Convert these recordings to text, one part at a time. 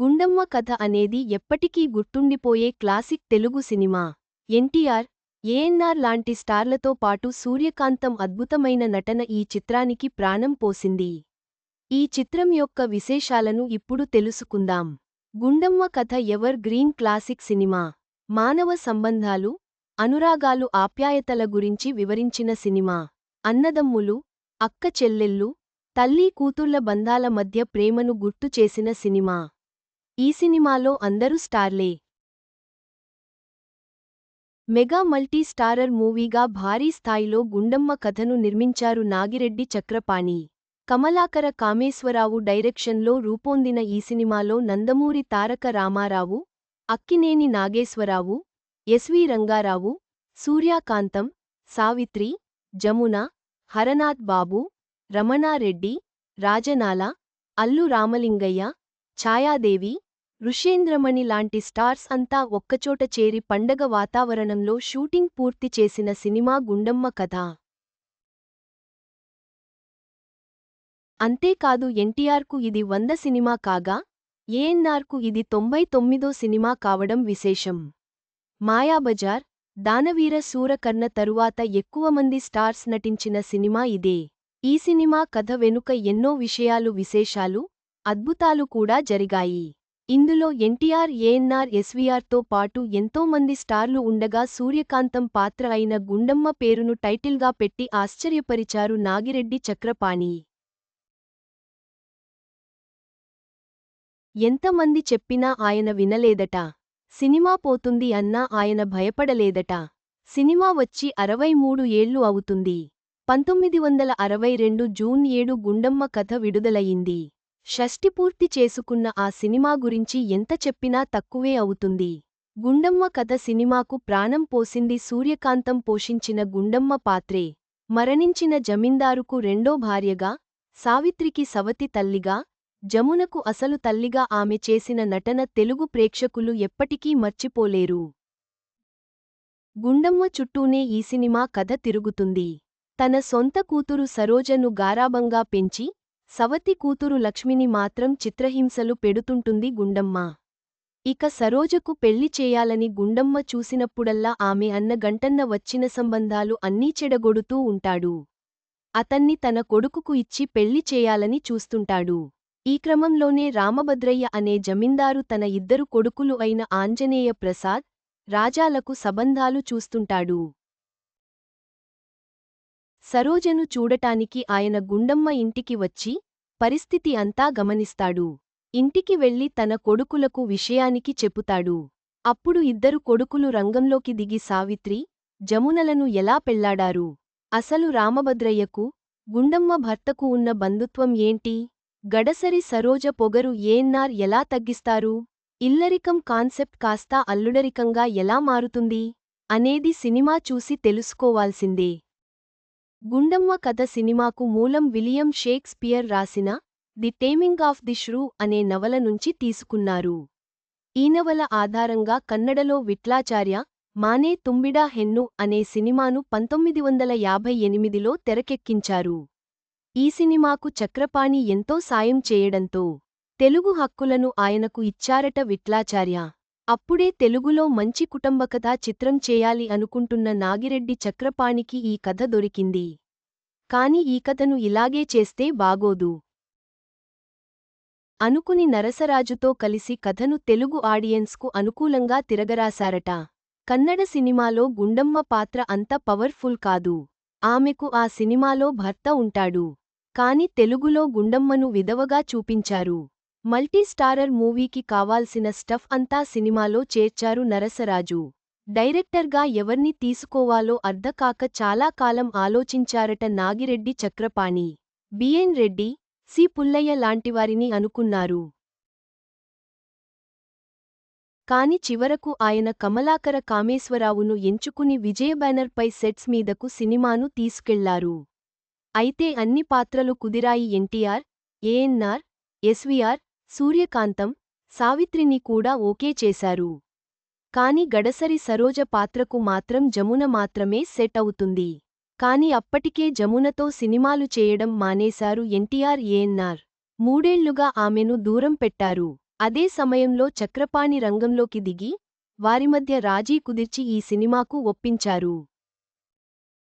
గుండమ్మ కథ అనేది ఎప్పటికీ గుర్తుండిపోయే క్లాసిక్ తెలుగు సినిమా. ఎన్టీఆర్ ఏఎన్ఆర్ లాంటి స్టార్లతో పాటు సూర్యకాంతం అద్భుతమైన నటన ఈ చిత్రానికి ప్రాణం పోసింది. ఈ చిత్రం యొక్క విశేషాలను ఇప్పుడు తెలుసుకుందాం. గుండమ్మ కథ ఎవర్ గ్రీన్ క్లాసిక్ సినిమా. మానవ సంబంధాలు అనురాగాలు ఆప్యాయతల గురించి వివరించిన సినిమా. అన్నదమ్ములు అక్క చెల్లెళ్ళు తల్లి కూతుళ్ళ బంధాల మధ్య ప్రేమను గుర్తు చేసిన సినిమా. ఈ సినిమాలో అందరూ స్టార్లే. మెగా మల్టీ స్టారర్ మూవీగా భారీ స్థాయిలో గుండమ్మ కథను నిర్మించారు నాగిరెడ్డి చక్రపాణి. కమలాకర కామేశ్వరరావు డైరెక్షన్లో రూపొందిన ఈ సినిమాలో నందమూరి తారక రామారావు అక్కినేని నాగేశ్వరరావు ఎస్వి రంగారావు సూర్యాకాంతం సావిత్రి జమున హరనాథ్ బాబు రమణారెడ్డి రాజనాల అల్లు రామలింగయ్య ఛాయాదేవి ఋషేంద్రమణి లాంటి స్టార్స్ అంతా ఒక్కచోట చేరి పండగ వాతావరణంలో షూటింగ్ పూర్తి చేసిన సినిమా గుండమ్మ కథ. అంతేకాదు ఎన్టీఆర్కు ఇది వంద సినిమా కాగా ఏఎన్ఆర్కు ఇది తొంభై తొమ్మిదో సినిమా కావడం విశేషం. మాయాబజార్ దానవీర సూరకర్ణ తరువాత ఎక్కువ మంది స్టార్స్ నటించిన సినిమా ఇదే. ఈ సినిమా కథ వెనుక ఎన్నో విషయాలు విశేషాలు అద్భుతాలు కూడా జరిగాయి. ఇందులో ఎన్టీఆర్ ఏఎన్నార్ ఎస్వీఆర్తో పాటు ఎంతోమంది స్టార్లు ఉండగా సూర్యకాంతం పాత్ర అయిన గుండమ్మ పేరును టైటిల్గా పెట్టి ఆశ్చర్యపరిచారు నాగిరెడ్డి చక్రపాణి. ఎంతమంది చెప్పినా ఆయన వినలేదట. సినిమా పోతుంది అన్నా ఆయన భయపడలేదట. సినిమా వచ్చి అరవై మూడు ఏళ్ళు అవుతుంది. పంతొమ్మిది వందల అరవై రెండు జూన్ ఏడు గుండమ్మ కథ విడుదలయింది షష్టి పూర్తి చేసుకున్న ఆ సినిమా గురించి ఎంత చెప్పినా తక్కువే అవుతుంది. గుండమ్మ కథ సినిమాకు ప్రాణం పోసింది సూర్యకాంతం పోషించిన గుండమ్మ పాత్రే. మరణించిన జమీందారుకు రెండో భార్యగా సావిత్రికి సవతి తల్లిగా జమునకు అసలు తల్లిగా ఆమె చేసిన నటన తెలుగు ప్రేక్షకులు ఎప్పటికీ మర్చిపోలేరు. గుండమ్మ చుట్టూనే ఈ సినిమా కథ తిరుగుతుంది. తన సొంత కూతురు సరోజను గారాబంగా పెంచి సవతి కూతురు లక్ష్మిని మాత్రం చిత్రహింసలు పెడుతుంటుంది గుండమ్మ. ఇక సరోజకు పెళ్ళి చేయాలని గుండమ్మ చూసినప్పుడల్లా ఆమె అన్న గంటన్న వచ్చిన సంబంధాలు అన్నీ చెడగొడుతూ ఉంటాడు. అతన్ని తన కొడుకుకు ఇచ్చి పెళ్ళి చేయాలని చూస్తుంటాడు. ఈ క్రమంలోనే రామభద్రయ్య అనే జమీందారు తన ఇద్దరు కొడుకులు అయిన ఆంజనేయ ప్రసాద్ రాజాలకు సంబంధాలు చూస్తుంటాడు. సరోజను చూడటానికి ఆయన గుండమ్మ ఇంటికి వచ్చి పరిస్థితి అంతా గమనిస్తాడు. ఇంటికి వెళ్ళి తన కొడుకులకు విషయానికి చెపుతాడు. అప్పుడు ఇద్దరు కొడుకులు రంగంలోకి దిగి సావిత్రి జమునలను ఎలా పెళ్ళాడారు? అసలు రామభద్రయ్యకు గుండమ్మ భర్తకు ఉన్న బంధుత్వం ఏంటి? గడసరి సరోజ పొగరు ఏన్నార్ ఎలా తగ్గిస్తారు? ఇల్లరికం కాన్సెప్ట్ కాస్తా అల్లుడరికంగా ఎలా మారుతుంది? అనేది సినిమా చూసి తెలుసుకోవాల్సిందే. గుండమ్మ కథ సినిమాకు మూలం విలియం షేక్స్పియర్ రాసిన the taming of the shrew అనే నవల నుంచి తీసుకున్నారు. ఈ నవల ఆధారంగా కన్నడలో విట్లాచార్య మానే తుంబిడా హెన్ను అనే సినిమాను పంతొమ్మిది వందల యాభై ఎనిమిదిలో తెరకెక్కించారు. ఈ సినిమాకు చక్రపాణి ఎంతో సాయం చేయడంతో తెలుగు హక్కులను ఆయనకు ఇచ్చారట విట్లాచార్య అప్పుడే తెలుగులో మంచి కుటుంబకథా చిత్రం చేయాలి అనుకుంటున్న నాగిరెడ్డి చక్రపాణికి ఈ కథ దొరికింది. కాని ఈ కథను ఇలాగే చేస్తే బాగోదు. అనుకుని నరసరాజుతో కలిసి కథను తెలుగు ఆడియన్స్కు అనుకూలంగా తిరగరాశారట. కన్నడ సినిమాలో గుండమ్మ పాత్ర అంత పవర్ఫుల్ కాదు. ఆమెకు ఆ సినిమాలో భర్త ఉంటాడు. కాని తెలుగులో గుండమ్మను విధవగా చూపించారు. మల్టీస్టారర్ మూవీకి కావాల్సిన స్టఫ్ అంతా సినిమాలో చేర్చారు నరసరాజు. డైరెక్టర్గా ఎవర్ని తీసుకోవాలో అర్ధకాక చాలా కాలం ఆలోచించారట నాగిరెడ్డి చక్రపాణి. బిఎన్ రెడ్డి సి పుల్లయ్య లాంటివారిని అనుకున్నారు. కాని చివరకు ఆయన కమలాకర కామేశ్వరావును ఎంచుకుని విజయ బ్యానర్పై సెట్స్ మీదకు సినిమాను తీసుకెళ్ళారు. అయితే అన్ని పాత్రలు కుదిరాయి ఎన్టీఆర్ ఏఎన్ఆర్ ఎస్వీఆర్ సూర్యకాంతం సావిత్రిని కూడా ఓకే చేశారు. కాని గడసరి సరోజ పాత్రకు మాత్రం జమున మాత్రమే సెట్ అవుతుంది. కాని అప్పటికే జమునతో సినిమాలు చేయడం మానేశారు ఎన్టీఆర్ ఏఎన్నార్ మూడేళ్ళుగా ఆమెను దూరం పెట్టారు. అదే సమయంలో చక్రపాణి రంగంలోకి దిగి వారి మధ్య రాజీ కుదిర్చి ఈ సినిమాకు ఒప్పించారు.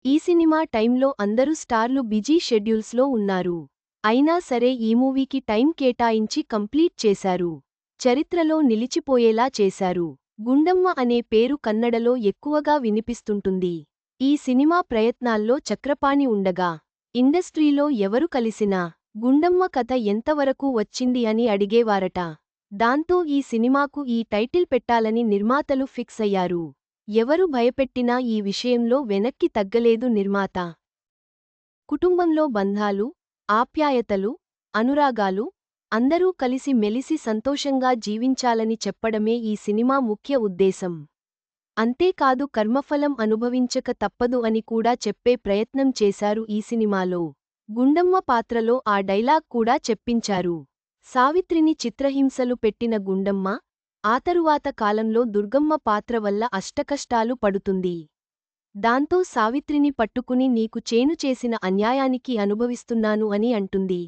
ఈ సినిమా టైంలో అందరూ స్టార్లు బిజీ షెడ్యూల్స్లో ఉన్నారు. అయినా సరే ఈ మూవీకి టైం కేటాయించి కంప్లీట్ చేశారు. చరిత్రలో నిలిచిపోయేలా చేశారు. గుండమ్మ అనే పేరు కన్నడలో ఎక్కువగా వినిపిస్తుంటుంది. ఈ సినిమా ప్రయత్నాల్లో చక్రపాణి ఉండగా ఇండస్ట్రీలో ఎవరు కలిసినా గుండమ్మ కథ ఎంతవరకు వచ్చింది అని అడిగేవారట. దాంతో ఈ సినిమాకు ఈ టైటిల్ పెట్టాలని నిర్మాతలు ఫిక్స్ అయ్యారు. ఎవరు భయపెట్టినా ఈ విషయంలో వెనక్కి తగ్గలేదు నిర్మాత. కుటుంబంలో బంధాలు ఆప్యాయతలు అనురాగాలు అందరూ కలిసి మెలిసి సంతోషంగా జీవించాలని చెప్పడమే ఈ సినిమా ముఖ్య ఉద్దేశం. అంతేకాదు కర్మఫలం అనుభవించక తప్పదు అని కూడా చెప్పే ప్రయత్నం చేశారు ఈ సినిమాలో. గుండమ్మ పాత్రలో ఆ డైలాగ్ కూడా చెప్పించారు. సావిత్రిని చిత్రహింసలు పెట్టిన గుండమ్మ ఆ తరువాత కాలంలో దుర్గమ్మ పాత్ర వల్ల అష్టకష్టాలు పడుతుంది. దాంతో సావిత్రిని పట్టుకుని నీకు చేను చేసిన అన్యాయానికి అనుభవిస్తున్నాను అని అంటుంది.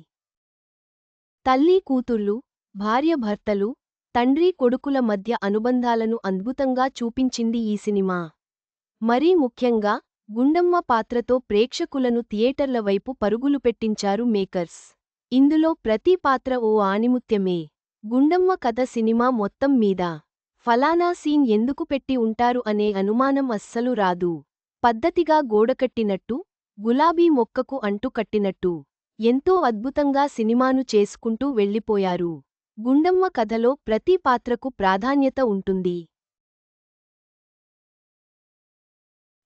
తల్లి కూతుర్లు భార్యభర్తలు తండ్రి కొడుకుల మధ్య అనుబంధాలను అద్భుతంగా చూపించింది ఈ సినిమా. మరీ ముఖ్యంగా గుండమ్మ పాత్రతో ప్రేక్షకులను థియేటర్ల వైపు పరుగులు పెట్టించారు మేకర్స్. ఇందులో ప్రతి పాత్ర ఓ ఆణిముత్యమే. గుండమ్మ కథ సినిమా మొత్తం మీద ఫలానా సీన్ ఎందుకు పెట్టి ఉంటారు అనే అనుమానం అస్సలు రాదు. పద్ధతిగా గోడకట్టినట్టు గులాబీ మొక్కకు అంటు కట్టినట్టు ఎంతో అద్భుతంగా సినిమాను చేసుకుంటూ వెళ్ళిపోయారు. గుండమ్మ కథలో ప్రతి పాత్రకు ప్రాధాన్యత ఉంటుంది.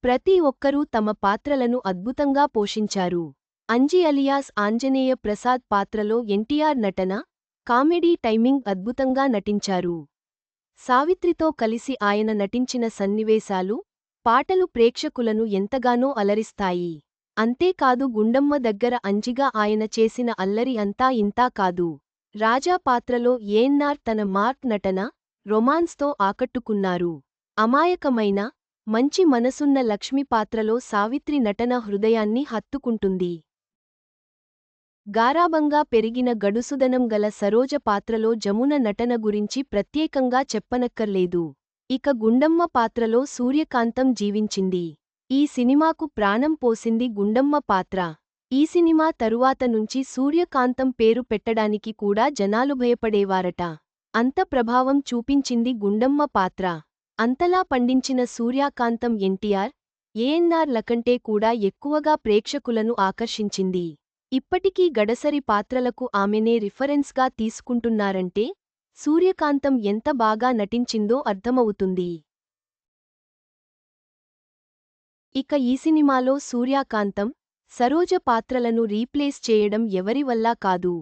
ప్రతి ఒక్కరూ తమ పాత్రలను అద్భుతంగా పోషించారు. అంజి అలియాస్ ఆంజనేయ ప్రసాద్ పాత్రలో ఎన్టీఆర్ నటన కామెడీ టైమింగ్ అద్భుతంగా నటించారు. సావిత్రితో కలిసి ఆయన నటించిన సన్నివేశాలు పాటలు ప్రేక్షకులను ఎంతగానో అలరిస్తాయి. అంతేకాదు గుండమ్మ దగ్గర అంజిగా ఆయన చేసిన అల్లరి అంతా ఇంతా కాదు. రాజా పాత్రలో ఏన్నార్ తన మార్క్ నటన రొమాన్స్తో ఆకట్టుకున్నారు. అమాయకమైన మంచి మనసున్న లక్ష్మి పాత్రలో సావిత్రి నటన హృదయాన్ని హత్తుకుంటుంది. గారాబంగా పెరిగిన గడుసుదనం గల సరోజ పాత్రలో జమున నటన గురించి ప్రత్యేకంగా చెప్పనక్కర్లేదు. ఇక గుండమ్మ పాత్రలో సూర్యకాంతం జీవించింది. ఈ సినిమాకు ప్రాణం పోసింది గుండమ్మ పాత్ర. ఈ సినిమా తరువాత నుంచి సూర్యకాంతం పేరు పెట్టడానికి కూడా జనాలు భయపడేవారట. అంత ప్రభావం చూపించింది గుండమ్మ పాత్ర. అంతలా పండించిన సూర్యకాంతం ఎన్టీఆర్ ఏఎన్ఆర్ లకంటే కూడా ఎక్కువగా ప్రేక్షకులను ఆకర్షించింది. ఇప్పటికీ గడసరి పాత్రలకు ఆమెనే రిఫరెన్స్గా తీసుకుంటున్నారంటే సూర్యకాంతం ఎంత బాగా నటించిందో అర్థమవుతుంది. ఇక ఈ సినిమాలో సూర్యకాంతం సరోజ పాత్రలను రీప్లేస్ చేయడం ఎవరివల్లా కాదు.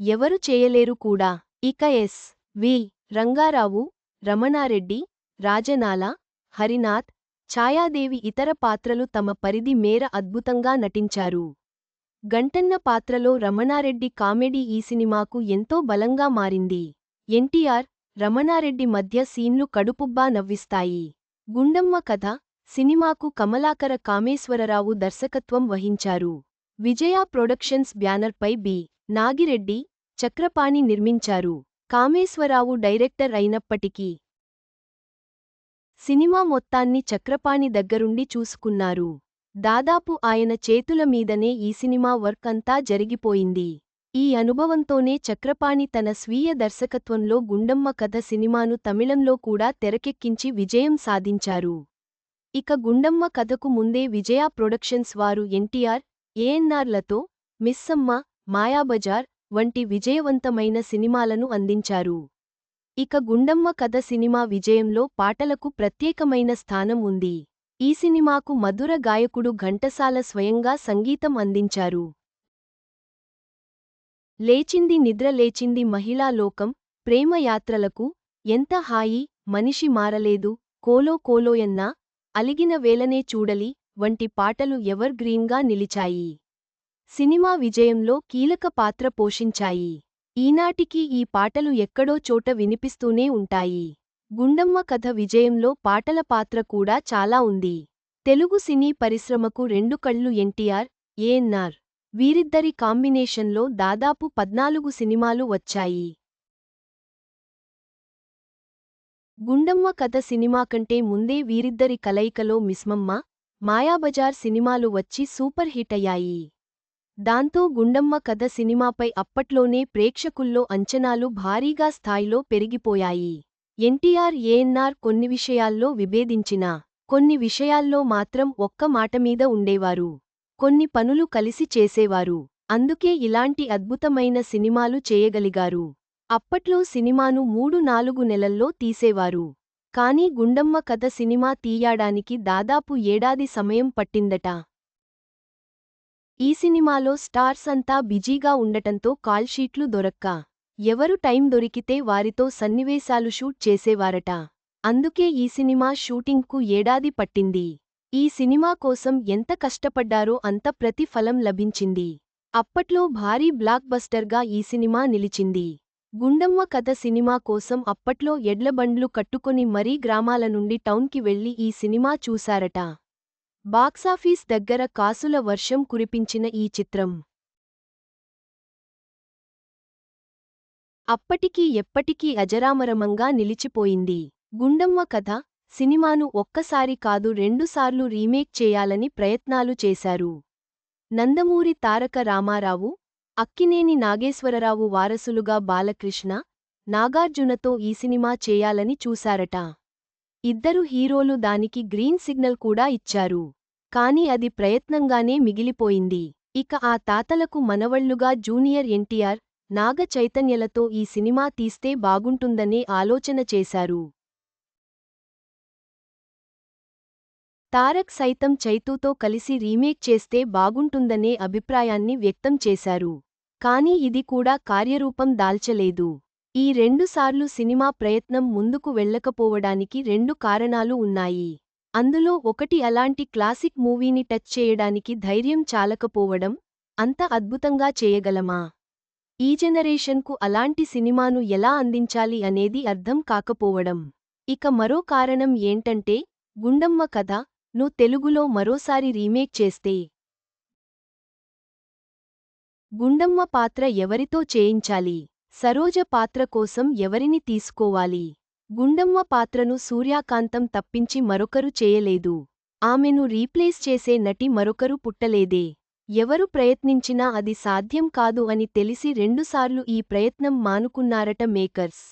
ఎవరు చేయలేరు కూడా. ఇక ఎస్. వి. రంగారావు రమణారెడ్డి రాజనాల హరినాథ్ ఛాయాదేవి ఇతర పాత్రలు తమ పరిధి మేర అద్భుతంగా నటించారు. గంటన్న పాత్రలో రమణారెడ్డి కామెడీ ఈ సినిమాకు ఎంతో బలంగా మారింది. ఎన్టీఆర్ రమణారెడ్డి మధ్య సీన్లు కడుపుబ్బా నవ్విస్తాయి. గుండమ్మ కథ సినిమాకు కమలాకర కామేశ్వరరావు దర్శకత్వం వహించారు. విజయ ప్రొడక్షన్స్ బ్యానర్పై బి. నాగిరెడ్డి చక్రపాణి నిర్మించారు. కామేశ్వరరావు డైరెక్టర్ అయినప్పటికీ సినిమా మొత్తాన్ని చక్రపాణి దగ్గరుండి చూసుకున్నారు. దాదాపు ఆయన చేతుల మీదనే ఈ సినిమా వర్క్ అంతా జరిగిపోయింది. ఈ అనుభవంతోనే చక్రపాణి తన స్వీయ దర్శకత్వంలో గుండమ్మ కథ సినిమాను తమిళంలో కూడా తెరకెక్కించి విజయం సాధించారు. ఇక గుండమ్మ కథకు ముందే విజయ ప్రొడక్షన్స్ వారు ఎన్టీఆర్ ఏఎన్ఆర్లతో మిస్సమ్మ మాయాబజార్ వంటి విజయవంతమైన సినిమాలను అందించారు. ఇక గుండమ్మ కథ సినిమా విజయంలో పాటలకు ప్రత్యేకమైన స్థానం ఉంది. ఈ సినిమాకు మధుర గాయకుడు ఘంటసాల స్వయంగా సంగీతం అందించారు. లేచింది నిద్ర లేచింది మహిళా లోకం ప్రేమయాత్రలకు ఎంత హాయి మనిషి మారలేదు కోలో కోలోయన్నా అలిగిన వేలనే చూడలి వంటి పాటలు ఎవర్ గ్రీన్గా నిలిచాయి. సినిమా విజయంలో కీలక పాత్ర పోషించాయి. ఈనాటికి ఈ పాటలు ఎక్కడో చోట వినిపిస్తూనే ఉంటాయి. గుండమ్మ కథ విజయంలో పాటల పాత్ర కూడా చాలా ఉంది. తెలుగు సినీ పరిశ్రమకు రెండు కళ్ళు ఎన్టీఆర్ ఏఎన్నార్ వీరిద్దరి కాంబినేషన్లో దాదాపు పద్నాలుగు సినిమాలు వచ్చాయి. గుండమ్మ కథ సినిమా కంటే ముందే వీరిద్దరి కలయికలో మిస్మమ్మ మాయాబజార్ సినిమాలు వచ్చి సూపర్ హిట్ అయ్యాయి. దాంతో గుండమ్మ కథ సినిమాపై అప్పట్లోనే ప్రేక్షకుల్లో అంచనాలు భారీగా స్థాయిలో పెరిగిపోయాయి. ఎన్టీఆర్ ఏఎన్ఆర్ కొన్ని విషయాల్లో విభేదించినా కొన్ని విషయాల్లో మాత్రం ఒక్క మాటమీద ఉండేవారు. కొన్ని పనులు కలిసి చేసేవారు. అందుకే ఇలాంటి అద్భుతమైన సినిమాలు చేయగలిగారు. అప్పట్లో సినిమాను మూడు నాలుగు నెలల్లో తీసేవారు. కానీ గుండమ్మ కథ సినిమా తీయడానికి దాదాపు ఏడాది సమయం పట్టిందట. ఈ సినిమాలో స్టార్స్ అంతా బిజీగా ఉండటంతో కాల్షీట్లు దొరక్క. ఎవరు టైం దొరికితే వారితో సన్నివేశాలు షూట్ చేసేవారట. అందుకే ఈ సినిమా షూటింగ్కు ఏడాది పట్టింది. ఈ సినిమా కోసం ఎంత కష్టపడ్డారో అంత ప్రతిఫలం లభించింది. అప్పట్లో భారీ బ్లాక్ బస్టర్గా ఈ సినిమా నిలిచింది. గుండమ్మ కథ సినిమా కోసం అప్పట్లో ఎడ్లబండ్లు కట్టుకొని మరీ గ్రామాల నుండి టౌన్కి వెళ్ళి ఈ సినిమా చూశారట. బాక్సాఫీస్ దగ్గర కాసుల వర్షం కురిపించిన ఈ చిత్రం. అప్పటికీ ఎప్పటికీ అజరామరమంగా నిలిచిపోయింది. గుండమ్మ కథ సినిమాను ఒక్కసారి కాదు రెండుసార్లు రీమేక్ చేయాలని ప్రయత్నాలు చేశారు. నందమూరి తారక రామారావు అక్కినేని నాగేశ్వరరావు వారసులుగా బాలకృష్ణ నాగార్జునతో ఈ సినిమా చేయాలని చూశారట. ఇద్దరు హీరోలు దానికి గ్రీన్ సిగ్నల్ కూడా ఇచ్చారు. కాని అది ప్రయత్నంగానే మిగిలిపోయింది. ఇక ఆ తాతలకు మనవళ్ళుగా జూనియర్ ఎన్టీఆర్ నాగ చైతన్యలతో ఈ సినిమా తీస్తే బాగుంటుందనే ఆలోచన చేశారు. తారక్ సైతం చైతూతో కలిసి రీమేక్ చేస్తే బాగుంటుందనే అభిప్రాయాన్ని వ్యక్తం చేశారు. కానీ ఇది కూడా కార్యరూపం దాల్చలేదు. ఈ రెండుసార్లు సినిమా ప్రయత్నం ముందుకు వెళ్ళకపోవడానికి రెండు కారణాలు ఉన్నాయి. అందులో ఒకటి అలాంటి క్లాసిక్ మూవీని టచ్ చేయడానికి ధైర్యం చాలకపోవడం అంత అద్భుతంగా చేయగలమా? ఈ జనరేషన్కు అలాంటి సినిమాను ఎలా అందించాలి అనేది అర్థం కాకపోవడం. ఇక మరో కారణం ఏంటంటే గుండమ్మ కథ ను తెలుగులో మరోసారి రీమేక్ చేస్తే. గుండమ్మ పాత్ర ఎవరితో చేయించాలి? సరోజ పాత్ర కోసం ఎవరిని తీసుకోవాలి? గుండమ్మ పాత్రను సూర్యాకాంతం తప్పించి మరొకరు చేయలేదు. ఆమెను రీప్లేస్ చేసే నటి మరొకరు పుట్టలేదే. ఎవరు ప్రయత్నించినా అది సాధ్యం కాదు అని తెలిసి రెండుసార్లు ఈ ప్రయత్నం మానుకున్నారట మేకర్స్.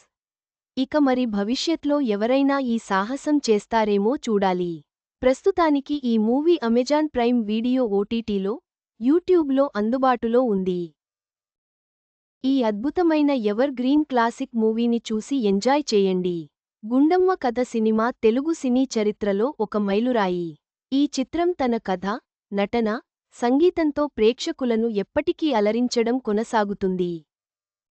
ఇక మరి భవిష్యత్లో ఎవరైనా ఈ సాహసం చేస్తారేమో చూడాలి. ప్రస్తుతానికి ఈ మూవీ అమెజాన్ ప్రైమ్ వీడియో ఓటీటీలో యూట్యూబ్లో అందుబాటులో ఉంది. ఈ అద్భుతమైన ఎవర్ గ్రీన్ క్లాసిక్ మూవీని చూసి ఎంజాయ్ చేయండి. గుండమ్మ కథ సినిమా తెలుగు సినీ చరిత్రలో ఒక మైలురాయి. ఈ చిత్రం తన కథ నటన సంగీతంతో ప్రేక్షకులను ఎప్పటికీ అలరించడం కొనసాగుతుంది.